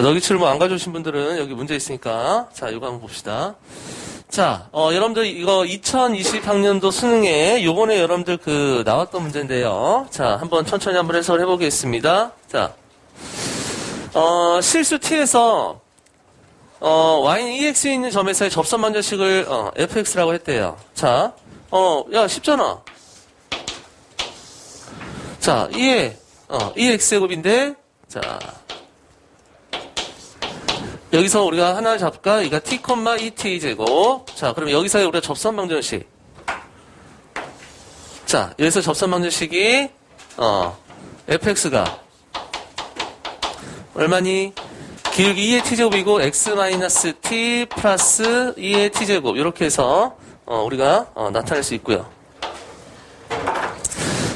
자, 너기치를 뭐안 가져오신 분들은 여기 문제 있으니까. 자, 이거 한번 봅시다. 자, 어, 여러분들 이거 2020학년도 수능에 요번에 여러분들 그 나왔던 문제인데요. 자, 한번 천천히 한번 해석을 해보겠습니다. 자, 어, 실수 T에서 어, y는 EX에 있는 점에서의 접선 방정식을 어, fx라고 했대요. 자, 어, 야, 쉽잖아. 자, 2에 어, 2x제곱인데 자, 여기서 우리가 하나를 잡을까? 이가 t, 2t 제곱. 자, 그럼 여기서 우리가 접선 방정식. 자, 여기서 접선 방정식이 어, fx가 얼마니? 기울기 2의 t제곱이고 x-t 플러스 2의 t제곱 이렇게 해서 어, 우리가 어, 나타낼 수 있고요.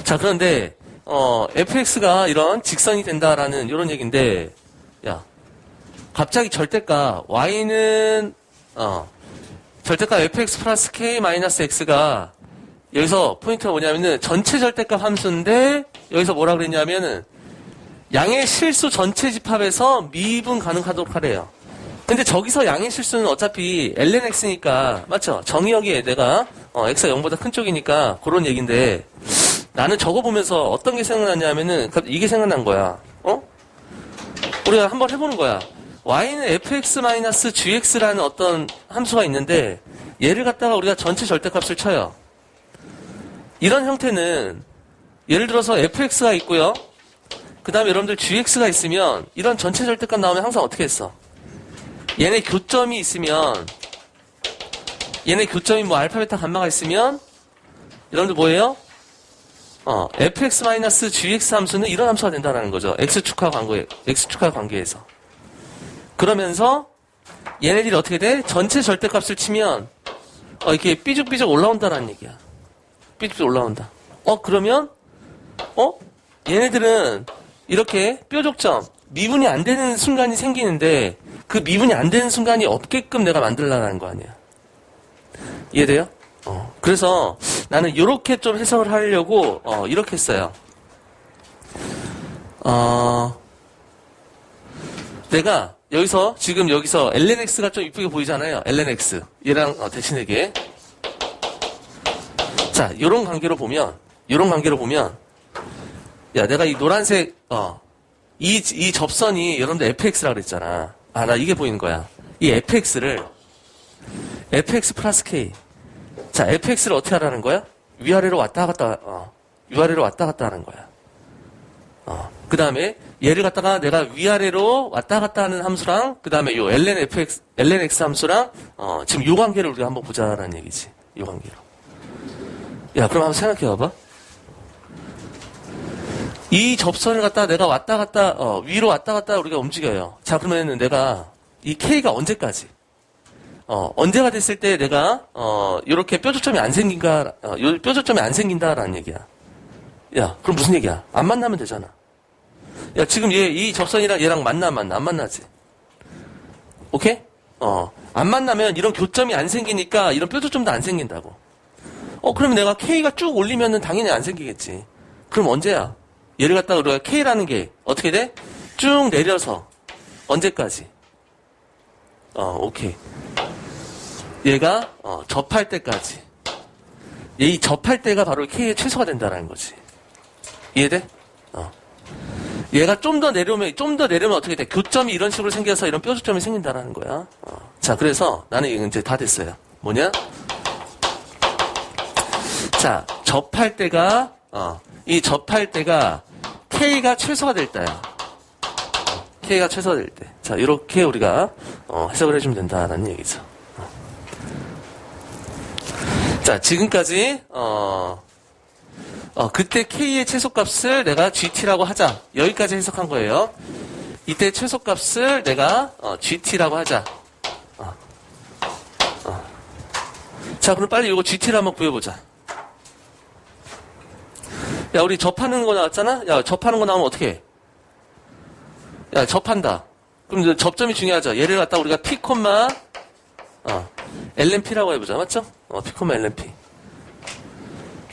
자, 그런데 어, fx가 이런 직선이 된다라는 이런 얘기인데 야, 갑자기 절대가 y는 어, 절대값 fx 플러스 k 마이너스 x가 여기서 포인트가 뭐냐면은 전체 절대값 함수인데 여기서 뭐라 그랬냐면은 양의 실수 전체 집합에서 미분 가능하도록 하래요. 근데 저기서 양의 실수는 어차피 lnx니까 맞죠? 정의역이 내가 어, x가 0보다 큰 쪽이니까 그런 얘기인데 나는 저거 보면서 어떤 게 생각났냐면은 이게 생각난 거야. 어? 우리가 한번 해보는 거야. Y는 fx-gx라는 어떤 함수가 있는데 얘를 갖다가 우리가 전체 절대값을 쳐요. 이런 형태는 예를 들어서 fx가 있고요. 그 다음에 여러분들 gx가 있으면 이런 전체 절대값 나오면 항상 어떻게 했어? 얘네 교점이 있으면 얘네 교점이 뭐 알파, 베타, 감마가 있으면 여러분들 뭐예요? 어, fx-gx 함수는 이런 함수가 된다는 거죠. x축과 관계, x축과 관계에서. 그러면서 얘네들이 어떻게 돼? 전체 절대값을 치면 어, 이렇게 삐죽삐죽 올라온다라는 얘기야. 삐죽삐죽 올라온다. 어, 그러면 어? 얘네들은 이렇게 뾰족점, 미분이 안 되는 순간이 생기는데 그 미분이 안 되는 순간이 없게끔 내가 만들라는 거 아니야. 이해돼요? 어. 그래서 나는 이렇게 좀 해석을 하려고 어, 이렇게 했어요. 어, 내가 여기서 지금 여기서 lnx가 좀 이쁘게 보이잖아요. lnx 얘랑 어, 대신에게 자 이런 관계로 보면 이런 관계로 보면 야 내가 이 노란색 어, 이, 이 접선이 여러분들 fx라 그랬잖아. 아 나 이게 보이는 거야. 이 fx를 fx 플러스 k 자 fx를 어떻게 하라는 거야? 위아래로 왔다 갔다 어, 위아래로 왔다 갔다 하는 거야. 어, 그 다음에 얘를 갖다가 내가 위아래로 왔다 갔다 하는 함수랑 그 다음에 요 lnfx, lnx 함수랑 어, 지금 요 관계를 우리가 한번 보자라는 얘기지. 요 관계로. 야, 그럼 한번 생각해 봐봐. 이 접선을 갖다가 내가 왔다 갔다 어, 위로 왔다 갔다 우리가 움직여요. 자, 그러면 내가 이 k가 언제까지? 어, 언제가 됐을 때 내가 어, 이렇게 뾰족점이 안 생긴가? 어, 요 뾰족점이 안 생긴다라는 얘기야. 야, 그럼 무슨 얘기야? 안 만나면 되잖아. 야, 지금 얘, 이 접선이랑 얘랑 만나, 만나, 안 만나지? 오케이? 어, 안 만나면 이런 교점이 안 생기니까 이런 뾰족점도 안 생긴다고. 어, 그러면 내가 K가 쭉 올리면은 당연히 안 생기겠지. 그럼 언제야? 얘를 갖다가 우리가 K라는 게 어떻게 돼? 쭉 내려서. 언제까지? 어, 오케이. 얘가, 어, 접할 때까지. 이 접할 때가 바로 K의 최소가 된다는 거지. 이해돼? 어. 얘가 좀 더 내려오면, 좀 더 내려오면 어떻게 돼? 교점이 이런 식으로 생겨서 이런 뾰족점이 생긴다는 거야. 어. 자, 그래서 나는 이제 다 됐어요. 뭐냐? 자, 접할 때가, 어, 이 접할 때가 K가 최소가 될 때야. K가 최소가 될 때. 자, 이렇게 우리가, 어, 해석을 해주면 된다라는 얘기죠. 어. 자, 지금까지, 어, 어, 그때 K의 최소값을 내가 GT라고 하자. 여기까지 해석한 거예요. 이때 최소값을 내가 어, GT라고 하자. 어. 어. 자, 그럼 빨리 이거 GT를 한번 구해보자. 야, 우리 접하는 거 나왔잖아? 야, 접하는 거 나오면 어떻게 해? 야, 접한다. 그럼 접점이 중요하죠. 얘를 갖다 우리가 P, 어, LNP라고 해보자. 맞죠? 어, P, LNP.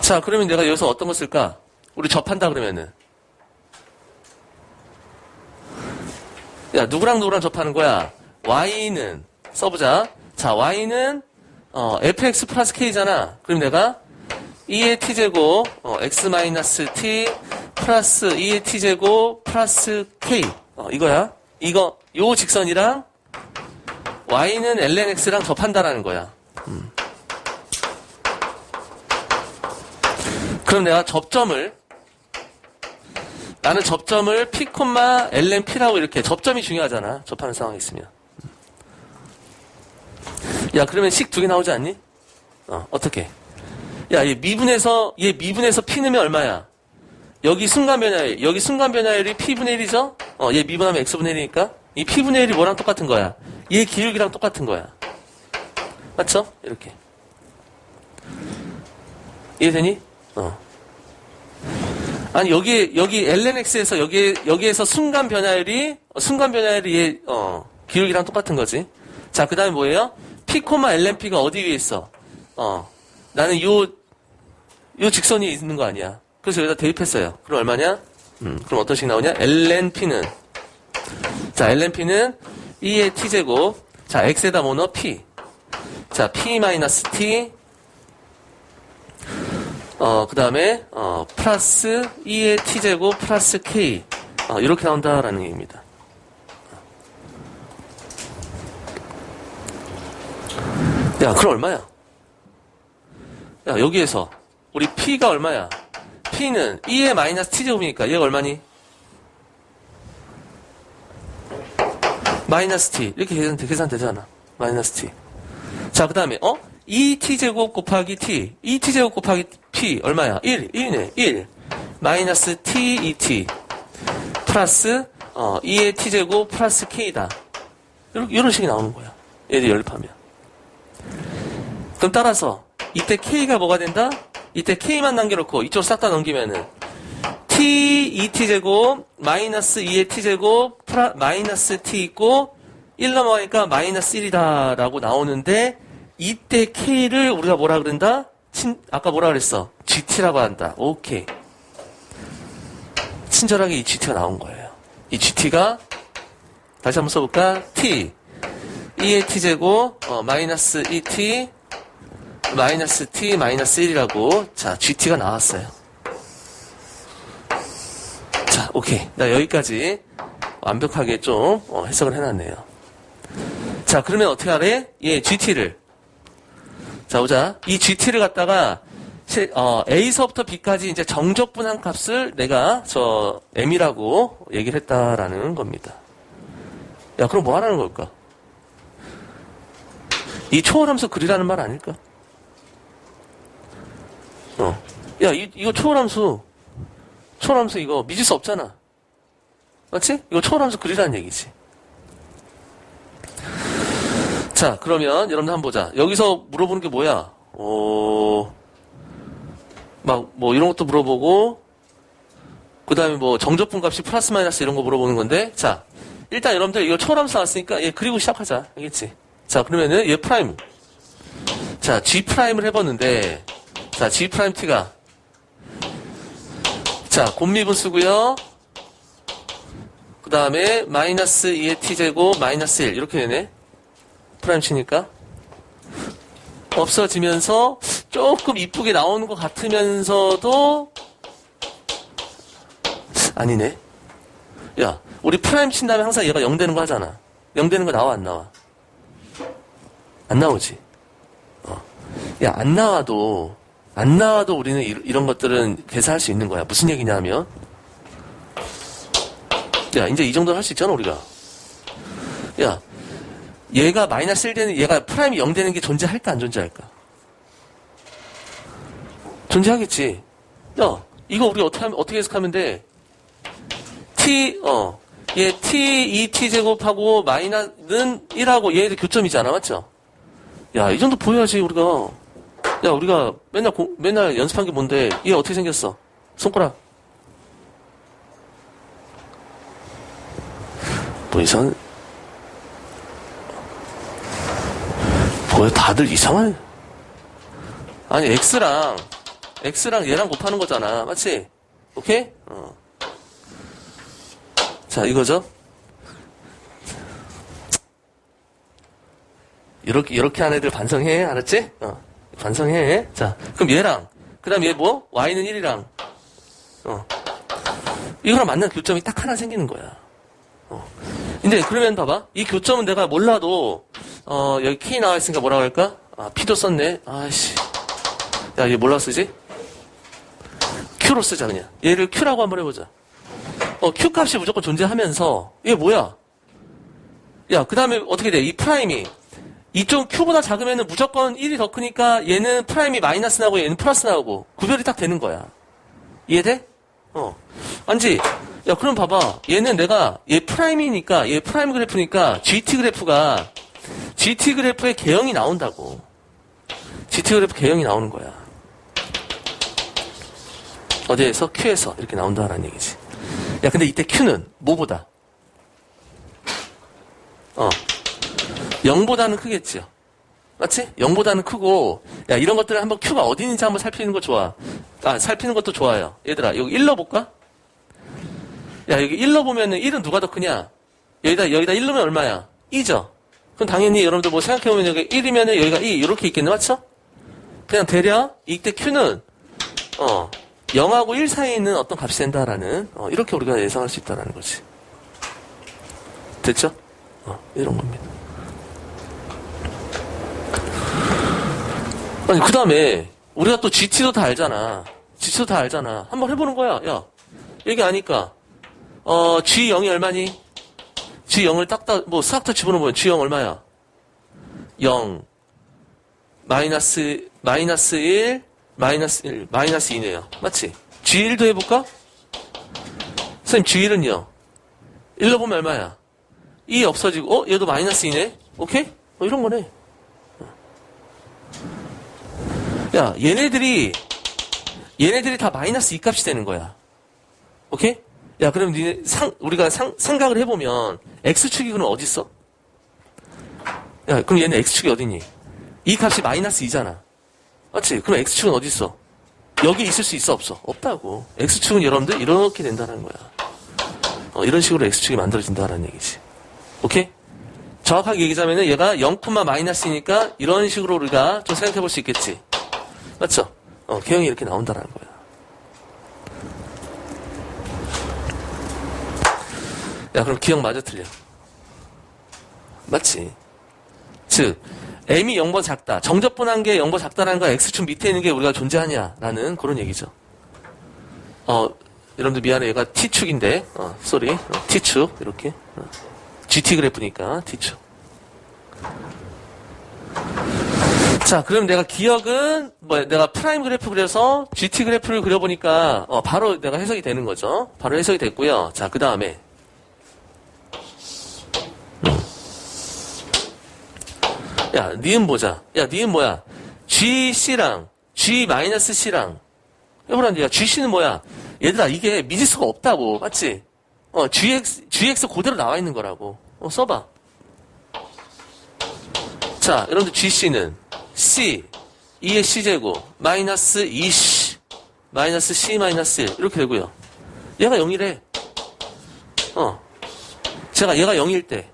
자, 그러면 내가 여기서 어떤 거 쓸까? 우리 접한다 그러면은. 야, 누구랑 누구랑 접하는 거야? y는, 써보자. 자, y는, 어, fx 플러스 k잖아. 그럼 내가 2의 t제곱, 어, x 마이너스 t 플러스 2의 t제곱 플러스 k. 어, 이거야. 이거, 요 직선이랑 y는 ln x랑 접한다라는 거야. 음. 그럼 내가 접점을 나는 접점을 p, ln p라고 이렇게 접점이 중요하잖아. 접하는 상황이 있으면. 야, 그러면 식 두 개 나오지 않니? 어, 어떻게? 야, 얘 미분에서 얘 미분에서 p 넣으면 얼마야? 여기 순간 변화율, 여기 순간 변화율이 p분의 1이죠? 어, 얘 미분하면 x분의 1이니까 이 p분의 1이 뭐랑 똑같은 거야? 얘 기울기랑 똑같은 거야. 맞죠? 이렇게. 이해되니? 어. 아니 여기 여기 lnx에서 여기 여기에서 순간 변화율이 어, 순간 변화율이 얘, 어 기울기랑 똑같은 거지. 자 그다음에 뭐예요? p, lnp가 어디 위에 있어? 어 나는 요 요 직선이 있는 거 아니야. 그래서 여기다 대입했어요. 그럼 얼마냐? 음 그럼 어떤 식 나오냐? lnp는 자 lnp는 2의 t제곱 자 x에다 뭐 넣어? p 자 p 마이너스 t 어, 그 다음에, 어, 플러스 2의 t제곱 플러스 k. 어, 이렇게 나온다라는 얘기입니다. 야, 그럼 얼마야? 야, 여기에서, 우리 p가 얼마야? p는 2의 마이너스 t제곱이니까 얘가 얼마니? 마이너스 t. 이렇게 계산, 계산되잖아. 마이너스 t. 자, 그 다음에, 어? 2t제곱 곱하기 t. 2t제곱 곱하기 p 얼마야? 1. 1이네. 1. 마이너스 t 2t. 플러스 어, 2의 t제곱 플러스 k다. 이런, 식이 나오는 거야. 얘를 연립하면. 그럼 따라서 이때 k가 뭐가 된다? 이때 k만 남겨놓고 이쪽 싹다 넘기면은 t 2t제곱 마이너스 2의 t제곱 플라, 마이너스 t 있고 1 넘어가니까 마이너스 1이다 라고 나오는데 이때 K를 우리가 뭐라 그런다? 친, 아까 뭐라 그랬어? GT라고 한다. 오케이. 친절하게 이 GT가 나온 거예요. 이 GT가, 다시 한번 써볼까? T. 2의 T제곱, 어, 마이너스 2T, 마이너스 T, 마이너스 1이라고. 자, GT가 나왔어요. 자, 오케이. 나 여기까지 완벽하게 좀 어, 해석을 해놨네요. 자, 그러면 어떻게 하래? 예, GT를. 자, 보자. 이 GT를 갖다가 어, A서부터 B까지 이제 정적분한 값을 내가 저 M이라고 얘기를 했다라는 겁니다. 야, 그럼 뭐 하라는 걸까? 이 초월함수 그리라는 말 아닐까? 어. 야, 이, 이거 초월함수, 초월함수 이거 믿을 수 없잖아. 맞지? 이거 초월함수 그리라는 얘기지. 자, 그러면 여러분들 한번 보자. 여기서 물어보는 게 뭐야? 어, 막, 뭐, 이런 것도 물어보고, 그 다음에 뭐, 정적분 값이 플러스 마이너스 이런 거 물어보는 건데, 자, 일단 여러분들 이거 초월함수 나왔으니까, 얘 그리고 시작하자. 알겠지? 자, 그러면은 얘 프라임. 자, G 프라임을 해봤는데, 자, G 프라임 T가, 자, 곱미분 쓰고요. 그 다음에 마이너스 2의 T제곱 마이너스 1 이렇게 되네. 프라임 치니까 없어지면서 조금 이쁘게 나오는 것 같으면서도 아니네. 야, 우리 프라임 친 다음에 항상 얘가 0 되는 거 하잖아. 0 되는 거 나와 안 나와? 안 나오지. 어. 야, 안 나와도 안 나와도 우리는 이, 이런 것들은 계산할 수 있는 거야. 무슨 얘기냐면 야, 이제 이 정도 할수 있잖아, 우리가. 야, 얘가 마이너스 1 되는, 얘가 프라임이 0 되는 게 존재할까, 안 존재할까? 존재하겠지. 야, 이거 우리 어떻게, 하면, 어떻게 해석하면 돼? t, 어, 얘 t, 2t 제곱하고 마이너는 1하고 얘들 교점이잖아, 맞죠? 야, 이 정도 보여야지, 우리가. 야, 우리가 맨날, 고, 맨날 연습한 게 뭔데, 얘 어떻게 생겼어? 손가락. 뭐 이상, 뭐야 다들 이상하네 아니 x랑 x랑 얘랑 곱하는 거잖아 맞지? 오케이? 어. 자 이거죠 이렇게 이렇게 한 애들 반성해 알았지? 어. 반성해 자 그럼 얘랑 그 다음 얘 뭐? y는 1이랑 어. 이거랑 맞는 교점이 딱 하나 생기는 거야 어. 근데 그러면 봐봐 이 교점은 내가 몰라도 어, 여기 K 나와 있으니까 뭐라고 할까? 아, P도 썼네. 아씨. 야, 얘 몰라 쓰지? Q로 쓰자, 그냥. 얘를 Q라고 한번 해보자. 어, Q 값이 무조건 존재하면서, 이게 뭐야? 야, 그 다음에 어떻게 돼? 이 프라임이. 이쪽 Q보다 작으면 무조건 1이 더 크니까 얘는 프라임이 마이너스 나고 얘는 플러스 나오고 구별이 딱 되는 거야. 이해돼? 어. 안지? 야, 그럼 봐봐. 얘는 내가, 얘 프라임이니까, 얘 프라임 그래프니까, GT 그래프가, GT 그래프의 개형이 나온다고. GT 그래프 개형이 나오는 거야. 어디에서? Q에서 이렇게 나온다라는 얘기지. 야, 근데 이때 Q는 뭐보다? 어. 0보다는 크겠지요. 맞지? 0보다는 크고, 야, 이런 것들을 한번 Q가 어디 있는지 한번 살피는 거 좋아. 아, 살피는 것도 좋아요. 얘들아, 여기 1로 볼까? 야, 여기 1로 보면은 1은 누가 더 크냐? 여기다, 여기다 1로면 얼마야? 2죠? 그럼 당연히 여러분들 뭐 생각해보면 여기 1이면은 여기가 2, 이렇게 있겠네, 맞죠? 그냥 대략 이때 Q는, 어, 0하고 1 사이에 있는 어떤 값이 된다라는, 어, 이렇게 우리가 예상할 수 있다라는 거지. 됐죠? 어, 이런 겁니다. 아니, 그 다음에, 우리가 또 GT도 다 알잖아. GT도 다 알잖아. 한번 해보는 거야. 야, 얘기 아니까. 어, G0이 얼마니? G0을 딱, 딱, 뭐, 수학터 집어넣으면 G0 얼마야? 0, 마이너스, 마이너스 1, 마이너스 1, 마이너스 2네요. 맞지? G1도 해볼까? 선생님, G1은요? 1로 보면 얼마야? 2 없어지고, 어? 얘도 마이너스 2네? 오케이? 어, 이런 거네. 야, 얘네들이, 얘네들이 다 마이너스 2 값이 되는 거야. 오케이? 야, 그럼 니네 상, 우리가 상, 생각을 해보면, X축이 그럼 어딨어? 야, 그럼 얘는 X축이 어디니? 이 값이 마이너스 2잖아. 맞지? 그럼 X축은 어딨어? 여기 있을 수 있어, 없어? 없다고. X축은 여러분들 이렇게 된다는 거야. 어, 이런 식으로 X축이 만들어진다는 얘기지. 오케이? 정확하게 얘기하자면은 얘가 0, 마이너스니까 이런 식으로 우리가 좀 생각해 볼 수 있겠지. 맞죠? 어, 개형이 이렇게 나온다는 거야. 야, 그럼 기억 맞아 틀려? 맞지? 즉, m이 0보 작다. 정적분한 게 0보 작다라는 건 x축 밑에 있는 게 우리가 존재하냐라는 그런 얘기죠. 어, 여러분들 미안해. 얘가 t축인데, 어, 쏘리. 어, t축. 이렇게. 어. GT 그래프니까 t축. 자, 그럼 내가 기억은 뭐 내가 프라임 그래프 그려서 GT 그래프를 그려보니까 어, 바로 내가 해석이 되는 거죠. 바로 해석이 됐고요. 자, 그 다음에 야, 니은 보자. 야, 니은 뭐야? GC랑 G-C랑 해보란데, 야, GC는 뭐야? 얘들아, 이게 미지수가 없다고, 맞지? 어, GX, GX 그대로 나와 있는 거라고. 어, 써봐. 자, 여러분들 GC는 C, 2의 C제곱, 마이너스 2C, 마이너스 C 마이너스 1, 이렇게 되고요. 얘가 0이래. 어. 제가 얘가 0일 때,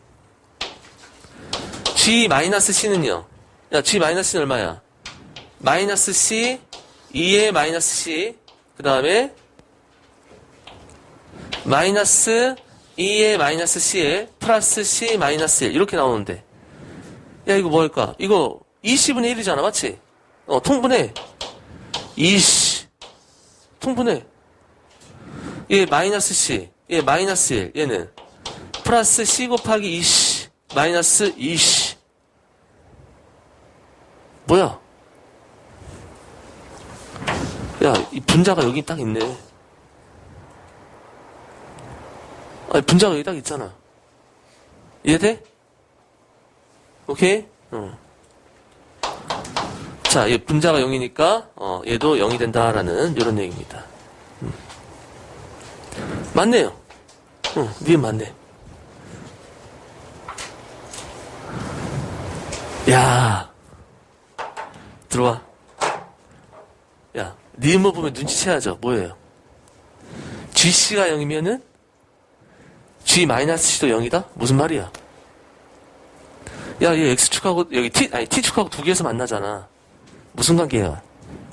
G 마이너스 C는요. 야, G 마이너스 C는 얼마야? 마이너스 C, 2의 마이너스 C, 그 다음에 마이너스 2의 마이너스 C에 플러스 C 마이너스 1 이렇게 나오는데 야 이거 뭐할까? 이거 20분의 1이잖아 맞지? 어 통분해 20 통분해 얘 마이너스 C 얘 마이너스 1 얘는 플러스 C 곱하기 20 마이너스 20 뭐야? 야, 이 분자가 여기 딱 있네. 아니, 분자가 여기 딱 있잖아. 이해돼? 오케이? 어. 자, 얘 분자가 0이니까, 어, 얘도 0이 된다라는 이런 얘기입니다. 음. 맞네요. 응, 니은 맞네. 야 들어와. 야, 니은만 보면 눈치채야죠. 뭐예요? GC가 0이면은 G-C도 0이다? 무슨 말이야? 야, 얘 X축하고, 여기 T, 아니, T축하고 두 개에서 만나잖아. 무슨 관계야?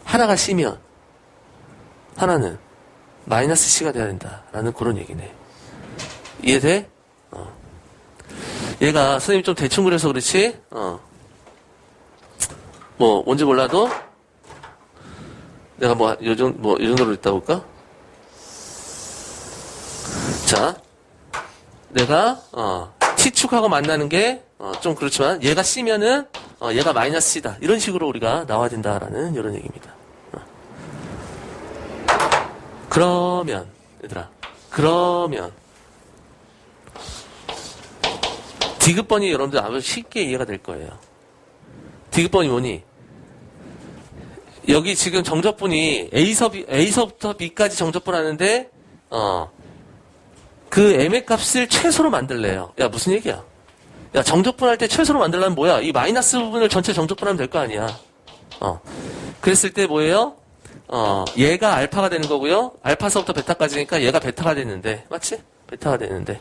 하나가 C면, 하나는 마이너스 C가 돼야 된다. 라는 그런 얘기네. 이해돼? 어. 얘가 선생님 좀 대충 그려서 그렇지? 어. 뭐, 뭔지 몰라도, 내가 뭐, 요 정도, 뭐, 요 정도로 있다 볼까? 자, 내가, 어, T축하고 만나는 게, 어, 좀 그렇지만, 얘가 C면은, 어, 얘가 마이너스 C다. 이런 식으로 우리가 나와야 된다라는 이런 얘기입니다. 어. 그러면, 얘들아, 그러면, 디귿번이 여러분들 아주 쉽게 이해가 될 거예요. 디귿번이 뭐니? 여기 지금 정적분이 A서 B, A서부터 B까지 정적분 하는데, 어, 그 M의 값을 최소로 만들래요. 야, 무슨 얘기야? 야, 정적분 할 때 최소로 만들려면 뭐야? 이 마이너스 부분을 전체 정적분 하면 될 거 아니야. 어. 그랬을 때 뭐예요? 어, 얘가 알파가 되는 거고요. 알파서부터 베타까지니까 얘가 베타가 되는데, 맞지? 베타가 되는데.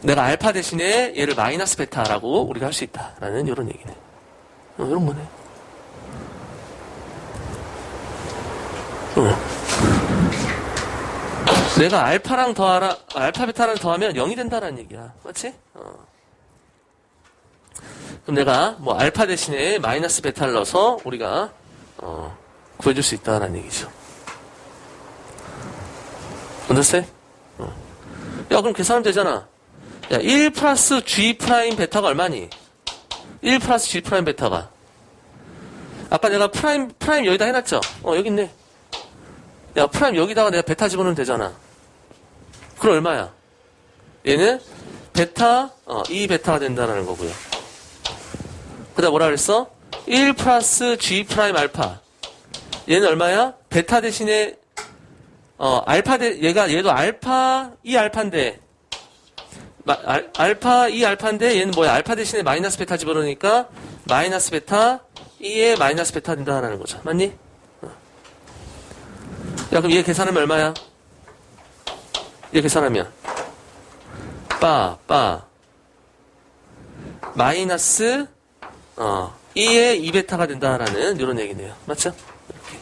내가 알파 대신에 얘를 마이너스 베타라고 우리가 할 수 있다라는 이런 얘기네. 어, 이런 거네. 어. 내가 알파랑 더하라, 알파 베타랑 더하면 0이 된다라는 얘기야. 맞지? 어. 그럼 내가 뭐 알파 대신에 마이너스 베타를 넣어서 우리가 어, 구해줄 수 있다라는 얘기죠. 언더스탠? 어. 야, 그럼 계산하면 되잖아. 야, 1 플러스 G 프라임 베타가 얼마니? 1 플러스 G 프라임 베타가. 아까 내가 프라임, 프라임 여기다 해놨죠? 어, 여기 있네. 야, 프라임 여기다가 내가 베타 집어넣으면 되잖아. 그럼 얼마야? 얘는 베타, 어, 2 베타가 된다라는 거고요. 그 다음 뭐라 그랬어? 1 플러스 G 프라임 알파. 얘는 얼마야? 베타 대신에, 어, 알파 대, 얘가, 얘도 알파, 2 알파인데, 마- 알, 2 알파인데 얘는 뭐야? 알파 대신에 마이너스 베타 집어넣으니까 마이너스 베타 2에 마이너스 베타 된다라는 거죠. 맞니? 어. 야 그럼 얘 계산하면 얼마야? 얘 계산하면 빠, 빠 마이너스 어 2에 2베타가 된다라는 이런 얘기네요. 맞죠? 이렇게.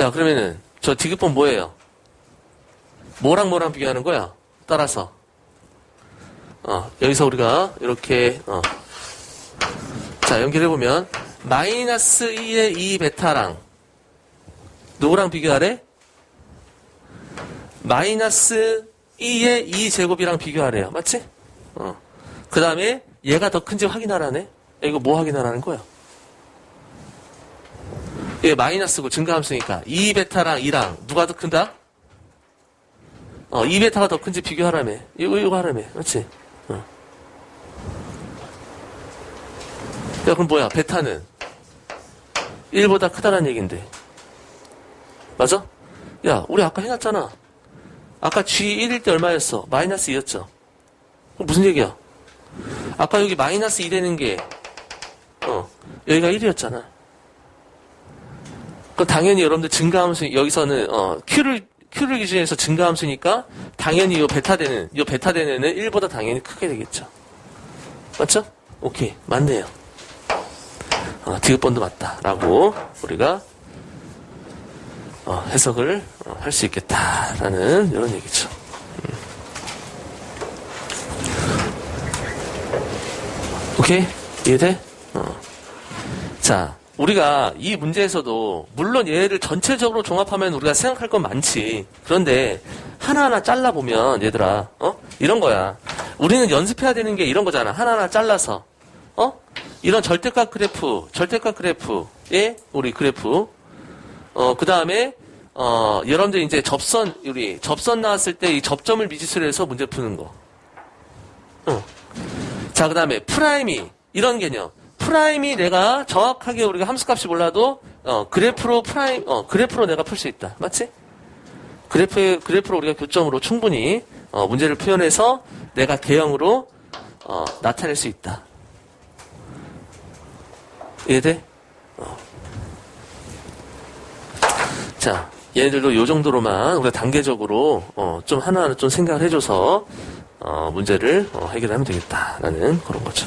야 그러면은 저 디귿번 뭐예요? 뭐랑 뭐랑 비교하는 거야? 따라서. 어, 여기서 우리가 이렇게, 어. 자, 연결해보면, 마이너스 2의 2 베타랑, 누구랑 비교하래? 마이너스 2의 2 제곱이랑 비교하래요. 맞지? 어. 그 다음에, 얘가 더 큰지 확인하라네? 야, 이거 뭐 확인하라는 거야? 얘 마이너스고 증가함수니까, 2 베타랑 2랑, 누가 더 큰다? 어, 2베타가 더 큰지 비교하라며. 이거, 이거 하라며. 그렇지? 어. 야, 그럼 뭐야? 베타는 1보다 크다는 얘기인데. 맞아? 야, 우리 아까 해놨잖아. 아까 G1일 때 얼마였어? 마이너스 2였죠? 그럼 무슨 얘기야? 아까 여기 마이너스 2 되는 게, 어, 여기가 1이었잖아. 그럼 당연히 여러분들 증가함수, 여기서는, 어, Q를 Q를 기준해서 증가함수니까 당연히 이 베타 되는 이 베타 되는 애는 1보다 당연히 크게 되겠죠. 맞죠? 오케이 맞네요. 어, 디귿번도 맞다라고 우리가 어, 해석을 어, 할수 있겠다라는 이런 얘기죠. 음. 오케이 이해돼? 어. 자. 우리가 이 문제에서도 물론 얘를 전체적으로 종합하면 우리가 생각할 건 많지. 그런데 하나하나 잘라보면 얘들아 어? 이런 거야. 우리는 연습해야 되는 게 이런 거잖아. 하나하나 잘라서 어? 이런 절대값 그래프, 절대값 그래프의 우리 그래프 어, 그 다음에 어, 여러분들 이제 접선 우리 접선 나왔을 때 이 접점을 미지수로 해서 문제 푸는 거. 어. 자, 그 다음에 프라임이 이런 개념. 프라임이 내가 정확하게 우리가 함수값이 몰라도 어, 그래프로 프라임 어, 그래프로 내가 풀 수 있다. 맞지? 그래프 그래프로 우리가 교점으로 충분히 어, 문제를 표현해서 내가 대형으로 어, 나타낼 수 있다. 이해돼? 어. 자, 얘네들도 요 정도로만 우리가 단계적으로 어, 좀 하나하나 좀 생각을 해줘서 어, 문제를 어, 해결하면 되겠다라는 그런 거죠.